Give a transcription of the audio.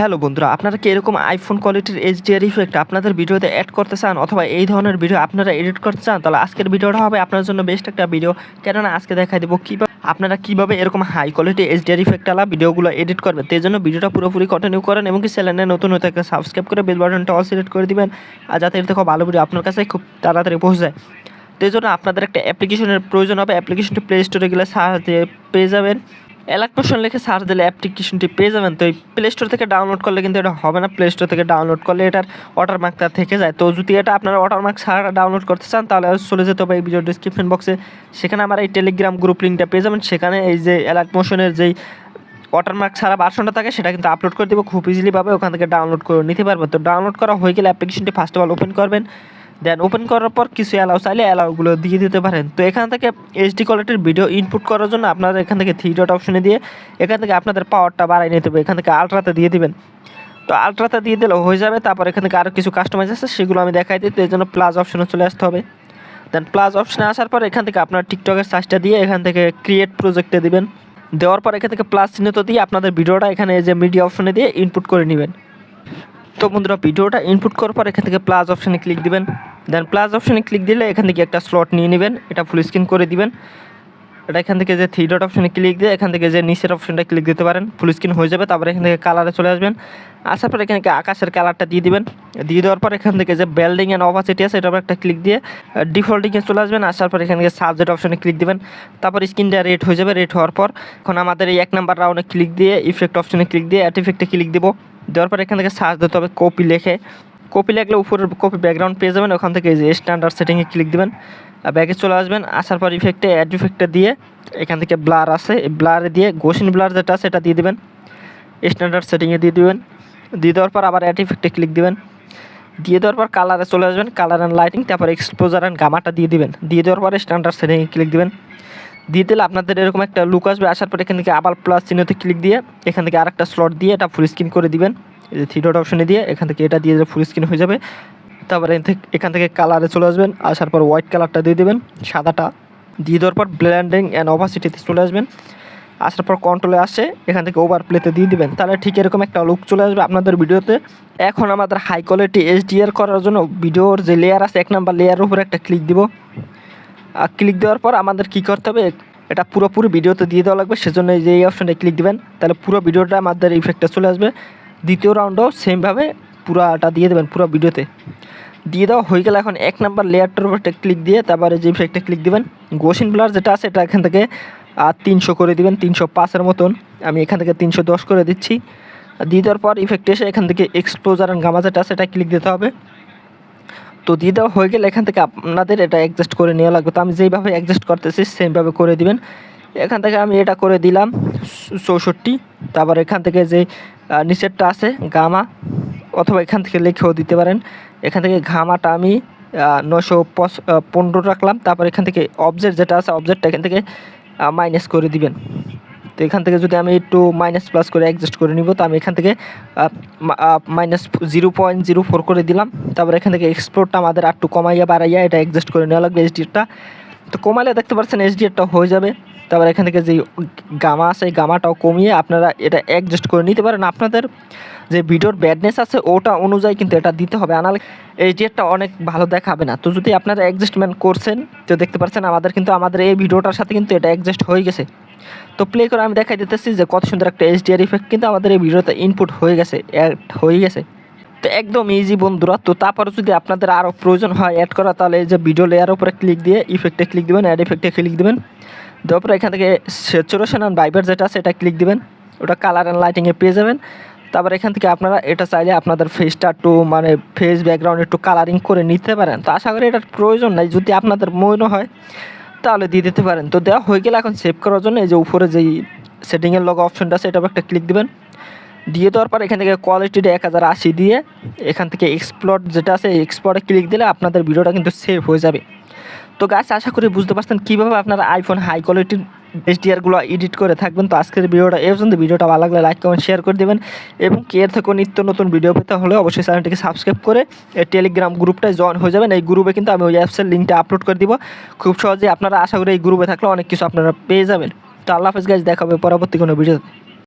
Hello বন্ধুরা, আপনারা কি এরকম আইফোন কোয়ালিটির এইচ এইচডিআর ইফেক্ট আপনাদের ভিডিওতে অ্যাড করতে চান অথবা এই ধরনের ভিডিও আপনারা এডিট করতে চান, তাহলে আজকের ভিডিওটা হবে আপনার জন্য বেস্ট একটা ভিডিও কেননা আজকে দেখাই দেবো কীভাবে আপনারা কীভাবে এরকম হাই কোয়ালিটি এইচডিআর ইফেক্টওয়ালা ভিডিওগুলো এডিট করবেন। সেই জন্য ভিডিওটা পুরোপুরি কন্টিনিউ করেন এবং কি চ্যানেলে নতুন হয়ে থাকলে সাবস্ক্রাইব করে বেল বাটনটা অল সিলেক্ট করে দিবেন। আর যাতে থেকে ভালো ভিডিও আপনার কাছে খুব তাড়াতাড়ি পৌঁছে যায়। এই জন্য আপনাদের একটা অ্যাপ্লিকেশনের প্রয়োজন হবে। অ্যাপ্লিকেশনটি প্লে স্টোরে গেলে দিয়ে পেয়ে যাবেন। ইলেকট্রোশন লিখে সার্চ দিলে অ্যাপ্লিকেশনটি পেয়ে যাবেন। তো এই প্লে স্টোর থেকে ডাউনলোড করলে কিন্তু এটা হবে না। প্লে স্টোর থেকে ডাউনলোড করলে এটার ওয়াটারমার্কটা থেকে যায়। তো যদি এটা আপনারা ওয়াটারমার্ক ছাড়া ডাউনলোড করতে চান, তাহলে চলে যেতে হবে এই ভিডিও ডিসক্রিপশন বক্সে সেখানে আমার এই টেলিগ্রাম গ্রুপ লিঙ্কটা পেয়ে যাবেন। সেখানে এই যে অ্যালার্ট মোশনের যেই ওয়াটারমার্ক ছাড়া ভার্সনটা থাকে, সেটা কিন্তু আপলোড করে দেবো। খুব ইজিলি পাবে ওখান থেকে ডাউনলোড করে নিতে পারবেন। তো ডাউনলোড করা হয়ে গেলে অ্যাপ্লিকেশনটি ফার্স্ট অফ অল ওপেন করবেন। দেন ওপেন করার পর কিছু অ্যালাউ চাইলে অ্যালাউগুলো দিয়ে দিতে পারেন। তো এখান থেকে এইচডি কোয়ালিটির ভিডিও ইনপুট করার জন্য আপনারা এখান থেকে থ্রি ডট অপশনে দিয়ে এখান থেকে আপনাদের পাওয়ারটা বাড়াই নিতে হবে। এখান থেকে আলট্রাতে দিয়ে দিবেন। তো আলট্রাতে দিয়ে দিলে হয়ে যাবে। তারপর এখান থেকে আরও কিছু কাস্টমাইজ আছে, সেগুলো আমি দেখাই দিই। তো এই জন্য প্লাস অপশনে চলে আসতে হবে। দেন প্লাস অপশনে আসার পর এখান থেকে আপনার টিকটকের সার্চটা দিয়ে এখান থেকে ক্রিয়েট প্রজেক্টে দিবেন। দেওয়ার পর এখান থেকে প্লাস চিহ্নিত দিয়ে আপনাদের ভিডিওটা এখানে যে মিডিয়া অপশনে দিয়ে ইনপুট করে নেবেন। তো বন্ধুরা ভিডিওটা ইনপুট করার পর এখান থেকে প্লাস অপশানে ক্লিক দিবেন। দেন প্লাস অপশানে ক্লিক দিলে এখান থেকে একটা স্লট নিয়ে নেবেন। এটা ফুল স্ক্রিন করে দিবেন। এটা এখান থেকে যে থ্রি ডট অপশানে ক্লিক দিয়ে এখান থেকে যে নিচের অপশানটা ক্লিক দিতে পারেন। ফুল স্ক্রিন হয়ে যাবে, তারপরে এখান থেকে কালারে চলে আসবেন। আসার পর এখানে আকাশের কালারটা দিয়ে দিবেন। দিয়ে দেওয়ার পর এখান থেকে যে বেল্ডিং অ্যান্ড অপাসিটি আছে উপর একটা ক্লিক দিয়ে ডিফল্টিংয়ে চলে আসবেন। আসার পর এখান থেকে সাবজেক্ট অপশানে ক্লিক দিবেন। তারপর স্ক্রিনটা রেড হয়ে যাবে রেড হওয়ার পর এখন আমাদের এই এক নাম্বার রাউন্ডে ক্লিক দিয়ে ইফেক্ট অপশানে ক্লিক দিয়ে অ্যাট ইফেক্টে ক্লিক দেবো। দেওয়ার পর এখান থেকে সার্চ দিতে হবে কপি লেখে। কপি লাগলে উপরের কপি ব্যাকগ্রাউন্ড পেয়ে যাবেন, ওখান থেকে এই যে স্ট্যান্ডার্ড সেটিংয়ে ক্লিক দিবেন ব্যাগে চলে আসবেন, আসার পর ইফেক্টে অ্যাড ইফেক্টে দিয়ে এখান থেকে ব্লার আছে, এই ব্লারে দিয়ে গোসিন ব্লার যেটা সেটা দিয়ে দেবেন স্ট্যান্ডার্ড সেটিংয়ে দিয়ে দেবেন, দিয়ে দেওয়ার পর আবার অ্যাড ইফেক্টে ক্লিক দিবেন, দিয়ে দেওয়ার পর কালারে চলে আসবেন কালার অ্যান্ড লাইটিং তারপর এক্সপোজার অ্যান্ড গামাটা দিয়ে দিবেন, দিয়ে দেওয়ার পরে স্ট্যান্ডার্ড সেটিংয়ে ক্লিক দিবেন, দিয়ে দিলে আপনাদের এরকম একটা লুক আসবে, আসার পর এখান থেকে আবার প্লাস চিহ্নতে ক্লিক দিয়ে এখান থেকে আরেকটা স্লট দিয়ে এটা ফুল স্ক্রিন করে দিবেন। এই যে থ্রি ডট অপশনে দিয়ে এখান থেকে এটা দিয়ে ফুল স্ক্রিন হয়ে যাবে, তারপরে এখান থেকে কালারে চলে আসবেন, আসার পর হোয়াইট কালারটা দিয়ে দেবেন, সাদাটা দিয়ে দেওয়ার পর ব্ল্যান্ডিং অ্যান্ড ওভারসিটিতে চলে আসবেন। আসার পর কন্ট্রোলে আসে, এখান থেকে ওভার প্লেতে দিয়ে দিবেন। তাহলে ঠিক এরকম একটা লুক চলে আসবে আপনাদের ভিডিওতে। এখন আমাদের হাই কোয়ালিটি এইচডিআর করার জন্য ভিডিওর যে লেয়ার আছে, এক নাম্বার লেয়ারের উপরে একটা ক্লিক দিব। আর ক্লিক দেওয়ার পর আমাদের কি করতে হবে, এটা পুরোপুরি ভিডিওতে দিয়ে দেওয়া লাগবে, সেজন্য এই যে এই অপশানটা ক্লিক দিবেন। তাহলে পুরো ভিডিওটা আমাদের ইফেক্টটা চলে আসবে। দ্বিতীয় রাউন্ডও সেমভাবে পুরাটা দিয়ে দেবেন, পুরো ভিডিওতে দিয়ে দেওয়া হয়ে গেলে এখন এক নাম্বার লেয়ারটার উপর একটা ক্লিক দিয়ে তারপরে যে ইফেক্টে ক্লিক দিবেন গোসিন ব্লার যেটা আছে, এটা এখান থেকে আর তিনশো করে দিবেন, তিনশো পাঁচের মতন। আমি এখান থেকে তিনশো দশ করে দিচ্ছি। দিয়ে দেওয়ার পর ইফেক্ট এসে এখান থেকে এক্সপ্লোজার অ্যান্ড গামা যেটা আছে এটা ক্লিক দিতে হবে। তো দিয়ে দেওয়া হয়ে গেলে এখান থেকে আপনাদের এটা অ্যাডজাস্ট করে নেওয়া লাগবে। তো আমি যেইভাবে অ্যাডজাস্ট করতেছি সেমভাবে করে দিবেন। এখান থেকে আমি এটা করে দিলাম চৌষট্টি। তারপর এখান থেকে যে নিচেরটা আছে, গামা, অথবা এখান থেকে লিখেও দিতে পারেন। এখান থেকে ঘামাটা আমি নশো পনেরো রাখলাম। তারপর এখান থেকে অবজেক্ট যেটা আছে অবজেক্টটা এখান থেকে মাইনাস করে দিবেন। তো এখান থেকে যদি আমি একটু মাইনাস প্লাস করে অ্যাডজাস্ট করে নিব, তো আমি এখান থেকে minus zero point zero four করে দিলাম। তারপর এখান থেকে এক্সপ্লোরটা আমাদের একটু কমাইয়া বাড়াইয়া এটা অ্যাডজাস্ট করে নেওয়া লাগবে এইচডিটা তো কমালে দেখতে পাচ্ছেন এইচডিটা হয়ে যাবে। তারপর এখান থেকে যে গামা আছে, এই গামাটাও কমিয়ে আপনারা এটা অ্যাডজাস্ট করে নিতে পারেন। আপনাদের যে ভিডিওর ব্যাডনেস আছে, ওটা অনুযায়ী কিন্তু এটা দিতে হবে। আনালে এইচডিআরটা অনেক ভালো দেখাবে না। তো যদি আপনারা অ্যাডজাস্টমেন্ট করছেন, তো দেখতে পাচ্ছেন আমাদের কিন্তু আমাদের এই ভিডিওটার সাথে কিন্তু এটা অ্যাডজাস্ট হয়ে গেছে। তো প্লে করে আমি দেখাই দিতেছি যে কত সুন্দর একটা এইচডিআর ইফেক্ট কিন্তু আমাদের এই ভিডিওতে ইনপুট হয়ে গেছে অ্যাড হয়ে গেছে। তো একদম ইজি বন্ধুরা। তো তারপরে যদি আপনাদের আরও প্রয়োজন হয় অ্যাড করা, তাহলে যে ভিডিও লেয়ার উপরে ক্লিক দিয়ে ইফেক্টে ক্লিক দিবেন অ্যাড ইফেক্টে ক্লিক দেবেন। দেওয়ার পরে এখান থেকে স্যাচুরেশন অ্যান্ড ভাইবার যেটা আছে, এটা ক্লিক দিবেন। ওটা কালার অ্যান্ড লাইটিংয়ে পেয়ে যাবেন। তারপর এখান থেকে আপনারা এটা চাইলে আপনাদের ফেসটা একটু মানে ফেস ব্যাকগ্রাউন্ড একটু কালারিং করে নিতে পারেন। তো আশা করি এটার প্রয়োজন নাই। যদি আপনাদের মনে হয়, তাহলে দিয়ে দিতে পারেন। তো দেওয়া হয়ে গেলে এখন সেভ করার জন্য এই যে উপরে যেই সেটিংয়ের লগ অপশনটা আছে এটা একটা ক্লিক দিবেন। দিয়ে দেওয়ার পর এখান থেকে কোয়ালিটিটা এক হাজার আশি দিয়ে এখান থেকে এক্সপ্লোর যেটা আছে এক্সপ্লোরে ক্লিক দিলে আপনাদের ভিডিওটা কিন্তু সেভ হয়ে যাবে। তো গাছ আশা করি বুঝতে পারছেন কীভাবে আপনারা আইফোন হাই কোয়ালিটির এইচডিআরগুলো এডিট করে থাকবেন। তো আজকের ভিডিওটা এই পর্যন্ত। ভিডিওটা ভালো লাগলে লাইক কমেন্ট শেয়ার করে দেবেন। এবং এর থেকে নিত্য নতুন ভিডিও পেতে হলে অবশ্যই চ্যানেলটিকে সাবস্ক্রাইব করে এই টেলিগ্রাম গ্রুপটায় জয়েন হয়ে যাবেন। এই গ্রুপে কিন্তু আমি ওই অ্যাপসের লিঙ্কটা আপলোড করে দিব। খুব সহজে আপনারা আশা করি এই গ্রুপে থাকলে অনেক কিছু আপনারা পেয়ে যাবেন। তো আল্লাহ হাফেজ গাছ দেখাবে পরবর্তী কোনো ভিডিওতে